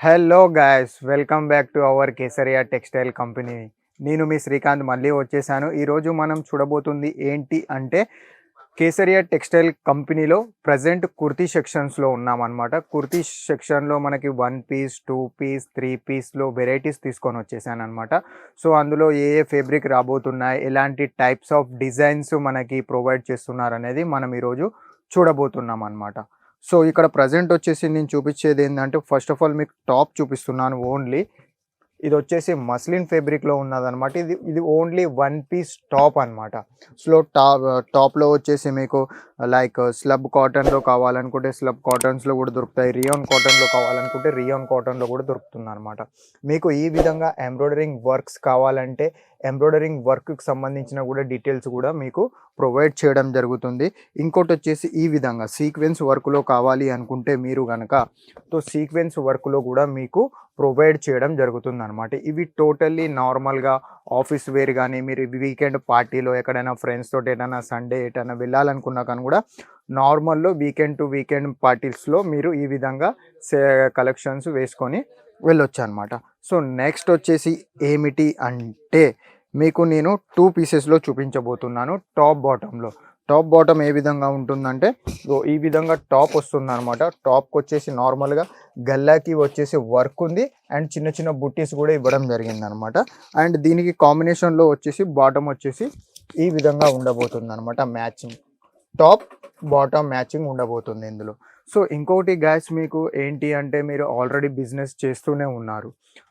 Hello guys welcome back to our Kesariya textile company నేను మీ శ్రీకాంత్ మళ్ళీ వచ్చేసాను. ఈరోజు మనం చూడబోతుంది ఏంటి అంటే కేసరియా టెక్స్టైల్ కంపెనీలో ప్రజెంట్ కుర్తీ సెక్షన్స్లో ఉన్నామన్నమాట. కుర్తీ సెక్షన్లో మనకి one piece two piece three పీస్లో varieties తీసుకొని వచ్చేసాను అనమాట సో అందులో ఏ ఏ ఫేబ్రిక్ రాబోతున్నాయి ఎలాంటి టైప్స్ ఆఫ్ డిజైన్స్ మనకి ప్రొవైడ్ చేస్తున్నారు అనేది మనం ఈరోజు చూడబోతున్నాం అనమాట సో ఇక్కడ ప్రజెంట్ వచ్చేసి నేను చూపించేది ఏంటంటే ఫస్ట్ ఆఫ్ ఆల్ మీకు టాప్ చూపిస్తున్నాను ఓన్లీ ఇది వచ్చేసి మస్లిన్ ఫేబ్రిక్లో ఉన్నదనమాట ఇది ఇది ఓన్లీ వన్ పీస్ టాప్ అనమాట స్లో టాప్ టాప్లో వచ్చేసి మీకు లైక్ స్లబ్ కాటన్లో కావాలనుకుంటే స్లబ్ కాటన్స్లో కూడా దొరుకుతాయి. రియోన్ కాటన్లో కావాలనుకుంటే రియోన్ కాటన్లో కూడా దొరుకుతుంది అనమాట మీకు ఈ విధంగా ఎంబ్రాయిడరింగ్ వర్క్స్ కావాలంటే ఎంబ్రాయిడరింగ్ వర్క్కి సంబంధించిన కూడా డీటెయిల్స్ కూడా మీకు ప్రొవైడ్ చేయడం జరుగుతుంది. ఇంకోటి వచ్చేసి ఈ విధంగా సీక్వెన్స్ వర్క్లో కావాలి అనుకుంటే మీరు కనుక సో సీక్వెన్స్ వర్క్లో కూడా మీకు ప్రొవైడ్ చేయడం జరుగుతుంది అనమాట ఇవి టోటల్లీ నార్మల్గా ఆఫీస్ వేర్ కానీ మీరు వీకెండ్ పార్టీలో ఎక్కడైనా ఫ్రెండ్స్ తోటి ఏదైనా సండే ఎటైనా వెళ్ళాలనుకున్నా కానీ కూడా నార్మల్లో వీకెండ్ టు వీకెండ్ పార్టీస్లో మీరు ఈ విధంగా కలెక్షన్స్ వేసుకొని వెళ్ళొచ్చు అనమాట సో నెక్స్ట్ వచ్చేసి ఏమిటి అంటే మీకు నేను టూ పీసెస్లో చూపించబోతున్నాను టాప్ బాటంలో. టాప్ బాటమ్ ఏ విధంగా ఉంటుందంటే సో ఈ విధంగా టాప్ వస్తుంది అనమాట టాప్కి వచ్చేసి నార్మల్గా గల్లాకి వచ్చేసి వర్క్ ఉంది అండ్ చిన్న చిన్న బుట్టీస్ కూడా ఇవ్వడం జరిగింది అనమాట అండ్ దీనికి కాంబినేషన్లో వచ్చేసి బాటమ్ వచ్చేసి ఈ విధంగా ఉండబోతుంది అనమాట మ్యాచింగ్. టాప్ బాటమ్ మ్యాచింగ్ ఉండబోతుంది ఇందులో. సో ఇంకోటి గ్యాస్ మీకు ఏంటి అంటే మీరు ఆల్రెడీ బిజినెస్ చేస్తూనే ఉన్నారు.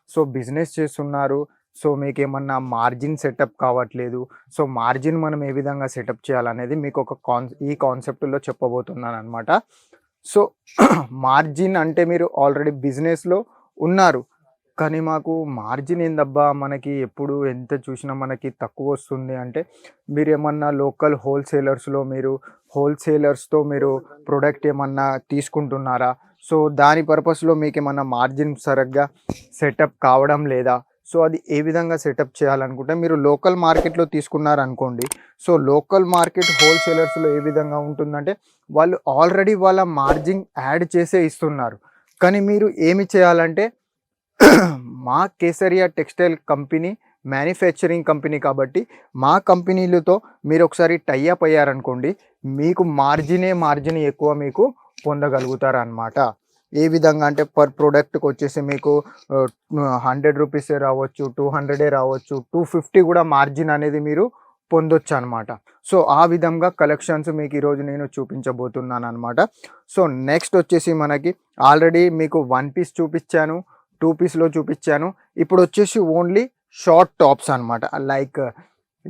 సో బిజినెస్ చేస్తున్నారు. సో మీకు ఏమన్నా మార్జిన్ సెటప్ కావట్లేదు. సో మార్జిన్ మనం ఏ విధంగా సెటప్ చేయాలనేది మీకు ఒక కాన్ ఈ కాన్సెప్ట్లో చెప్పబోతున్నాను అనమాట సో మార్జిన్ అంటే మీరు ఆల్రెడీ బిజినెస్లో ఉన్నారు. కానీ మాకు మార్జిన్ ఏందబ్బా? మనకి ఎప్పుడు ఎంత చూసినా మనకి తక్కువ వస్తుంది అంటే మీరు ఏమన్నా లోకల్ హోల్సేలర్స్లో మీరు హోల్సేలర్స్తో మీరు ప్రొడక్ట్ ఏమన్నా తీసుకుంటున్నారా? సో దాని పర్పస్లో మీకు ఏమన్నా మార్జిన్ సరిగ్గా సెటప్ కావడం లేదా? సో అది ఏ విధంగా సెటప్ చేయాలనుకుంటే మీరు లోకల్ మార్కెట్లో తీసుకున్నారనుకోండి సో లోకల్ మార్కెట్ హోల్సేలర్స్లో ఏ విధంగా ఉంటుందంటే వాళ్ళు ఆల్రెడీ వాళ్ళ మార్జిన్ యాడ్ చేసే ఇస్తున్నారు. కానీ మీరు ఏమి చేయాలంటే మా Kesariya textile company manufacturing company కాబట్టి మా కంపెనీలతో మీరు ఒకసారి టైఅప్ అయ్యారనుకోండి మీకు మార్జినే మార్జిన్ ఎక్కువ మీకు పొందగలుగుతారు అనమాట ఏ విధంగా అంటే పర్ ప్రోడక్ట్కి వచ్చేసి మీకు హండ్రెడ్ రూపీసే రావచ్చు టూ హండ్రెడే రావచ్చు టూ ఫిఫ్టీ కూడా మార్జిన్ అనేది మీరు పొందొచ్చు అనమాట సో ఆ విధంగా కలెక్షన్స్ మీకు ఈరోజు నేను చూపించబోతున్నాను అనమాట సో నెక్స్ట్ వచ్చేసి మనకి ఆల్రెడీ మీకు వన్ పీస్ చూపించాను టూ పీస్లో చూపించాను. ఇప్పుడు వచ్చేసి ఓన్లీ షార్ట్ టాప్స్ అనమాట లైక్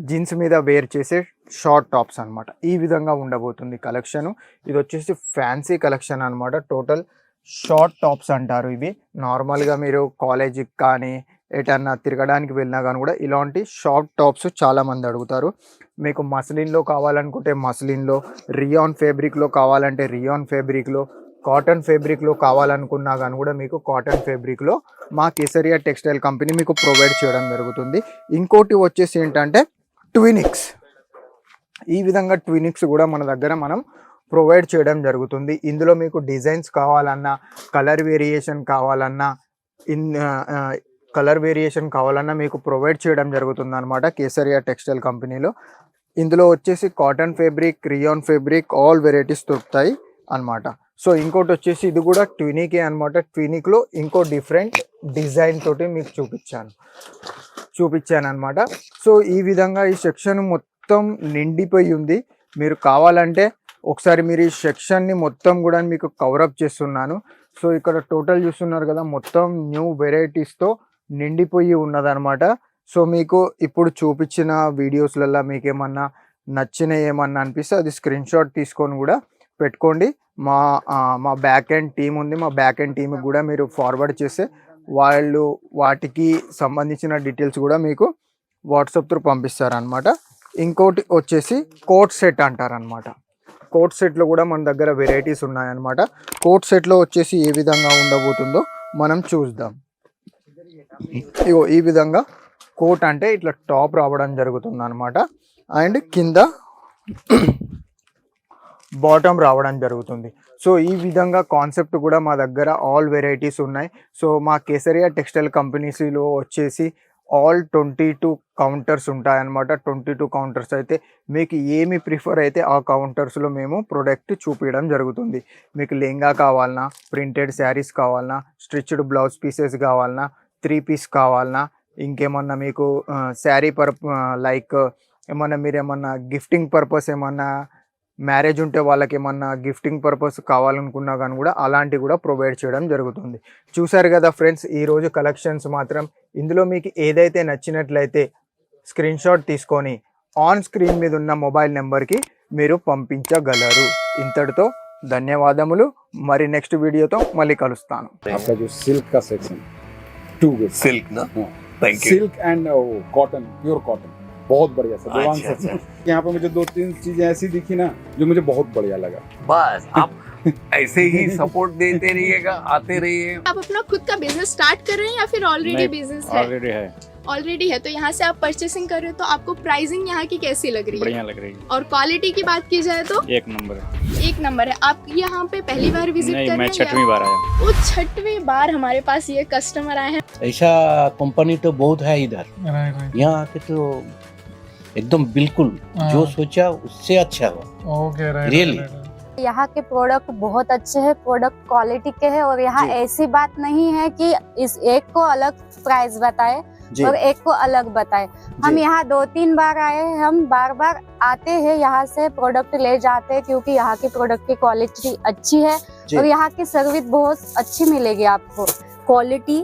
జీన్స్ మీద వేర్ చేసే షార్ట్ టాప్స్ అనమాట ఈ విధంగా ఉండబోతుంది కలెక్షన్. ఇది వచ్చేసి ఫ్యాన్సీ కలెక్షన్ అనమాట టోటల్ షార్ట్ టాప్స్ అంటారు ఇవి. నార్మల్గా మీరు కాలేజీకి కానీ ఎటన్నా తిరగడానికి వెళ్ళినా కానీ కూడా ఇలాంటి షార్ట్ టాప్స్ చాలామంది అడుగుతారు. మీకు మస్లిన్లో కావాలనుకుంటే మస్లిన్లో రియాన్ ఫేబ్రిక్లో కావాలంటే రియాన్ ఫేబ్రిక్లో కాటన్ ఫేబ్రిక్లో కావాలనుకున్నా కానీ కూడా మీకు కాటన్ ఫేబ్రిక్లో మా కేసరియా టెక్స్టైల్ కంపెనీ మీకు ప్రొవైడ్ చేయడం జరుగుతుంది. ఇంకోటి వచ్చేసి ఏంటంటే ట్వినిక్స్ ఈ విధంగా ట్వినిక్స్ కూడా మన దగ్గర మనం ప్రొవైడ్ చేయడం జరుగుతుంది. ఇందులో మీకు డిజైన్స్ కావాలన్నా కలర్ వేరియేషన్ కావాలన్నా ఇన్ కలర్ వేరియేషన్ కావాలన్నా మీకు ప్రొవైడ్ చేయడం జరుగుతుంది అనమాట కేసరియా టెక్స్టైల్ కంపెనీలో. ఇందులో వచ్చేసి cotton fabric rayon fabric all varieties దొరుకుతాయి అనమాట సో ఇంకోటి వచ్చేసి ఇది కూడా ట్వినికే అనమాట ట్వినిక్లో ఇంకో డిఫరెంట్ డిజైన్ తోటి మీకు చూపించాను. చూపించాను అనమాట సో ఈ విధంగా ఈ సెక్షన్ మొత్తం నిండిపోయి ఉంది. మీరు కావాలంటే ఒకసారి మీరు ఈ సెక్షన్ని మొత్తం కూడా మీకు కవరప్ చేస్తున్నాను. సో ఇక్కడ టోటల్ చూస్తున్నారు కదా మొత్తం న్యూ వెరైటీస్తో నిండిపోయి ఉన్నదనమాట సో మీకు ఇప్పుడు చూపించిన వీడియోస్లలో మీకు ఏమన్నా నచ్చిన ఏమన్నా అనిపిస్తే అది స్క్రీన్ షాట్ తీసుకొని కూడా పెట్టుకోండి. మా మా బ్యాక్ ఎండ్ టీం ఉంది. మా బ్యాక్ ఎండ్ టీంకి కూడా మీరు ఫార్వర్డ్ చేస్తే వాళ్ళు వాటికి సంబంధించిన డీటెయిల్స్ కూడా మీకు వాట్సాప్ త్రూ పంపిస్తారనమాట ఇంకోటి వచ్చేసి కోట్ సెట్ అంటారనమాట కోట్ సెట్లో కూడా మన దగ్గర వెరైటీస్ ఉన్నాయన్నమాట. కోట్ సెట్లో వచ్చేసి ఏ విధంగా ఉండబోతుందో మనం చూద్దాం. ఇగో ఈ విధంగా కోట్ అంటే ఇట్లా టాప్ రావడం జరుగుతుంది అనమాట అండ్ కింద బాటమ్ రావడం జరుగుతుంది. సో ఈ విధంగా కాన్సెప్ట్ కూడా మా దగ్గర ఆల్ వెరైటీస్ ఉన్నాయి. సో మా కేసరియా టెక్స్టైల్ కంపెనీస్లో వచ్చేసి ఆల్ ట్వంటీ టూ కౌంటర్స్ ఉంటాయన్నమాట. ట్వంటీ టూ కౌంటర్స్ అయితే మీకు ఏమి ప్రిఫర్ అయితే ఆ కౌంటర్స్లో మేము ప్రోడక్ట్ చూపించడం జరుగుతుంది. మీకు లెహంగా కావాలన్నా ప్రింటెడ్ శారీస్ కావాలన్నా స్టిచ్డ్ బ్లౌజ్ పీసెస్ కావాలన్నా త్రీ పీస్ కావాలన్నా ఇంకేమన్నా మీకు శారీ పర్ లైక్ ఏమన్నా మీరు ఏమన్నా గిఫ్టింగ్ పర్పస్ ఏమన్నా మ్యారేజ్ ఉంటే వాళ్ళకి ఏమన్నా గిఫ్టింగ్ పర్పస్ కావాలనుకున్నా కానీ కూడా అలాంటివి కూడా ప్రొవైడ్ చేయడం జరుగుతుంది. చూసారు కదా ఫ్రెండ్స్ ఈరోజు కలెక్షన్స్ మాత్రం ఇందులో మీకు ఏదైతే నచ్చినట్లయితే స్క్రీన్ షాట్ తీసుకొని ఆన్ స్క్రీన్ మీద ఉన్న మొబైల్ నెంబర్కి మీరు పంపించగలరు. ఇంతటితో ధన్యవాదములు. మరి నెక్స్ట్ వీడియోతో మళ్ళీ కలుస్తాను. Two silk silk and cotton pure cotton बहुत बढ़िया सर देवांग अच्छा, सर। यहाँ पे मुझे दो तीन चीज़ें ऐसी दिखी ना जो मुझे बहुत बढ़िया लगा। बस आप ऐसे ही सपोर्ट देते रहिएगा आते रहिए। आप अपना खुद का बिज़नेस स्टार्ट कर रहे हैं या फिर ऑलरेडी बिज़नेस है? ऑलरेडी है। ऑलरेडी है तो यहाँ से आप परचेसिंग कर रहे हो तो आपको प्राइसिंग यहाँ की कैसी लग रही है? बढ़िया लग रही है। और क्वालिटी की बात की जाए तो? एक नंबर है। एक नंबर है। आप यहाँ पे पहली बार विज़िट नहीं कर मैं रहे हैं छठवीं बार आया वो छठवीं बार हमारे पास ये कस्टमर आए हैं? ऐसा कंपनी तो बहुत है इधर। यहाँ आके तो एकदम बिल्कुल जो सोचा उससे अच्छा हुआ। रियली यहाँ के प्रोडक्ट बहुत अच्छे हैं प्रोडक्ट क्वालिटी के हैं और यहाँ ऐसी बात नहीं है कि इस एक को अलग प्राइस बताए और एक को अलग बताए। हम यहाँ दो तीन बार आए हैं हम बार बार आते हैं यहाँ से प्रोडक्ट ले जाते हैं क्योंकि यहाँ की प्रोडक्ट की क्वालिटी अच्छी है और यहाँ की सर्विस बहुत अच्छी मिलेगी आपको। क्वालिटी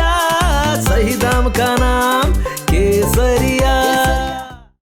চাহিদাম কানাম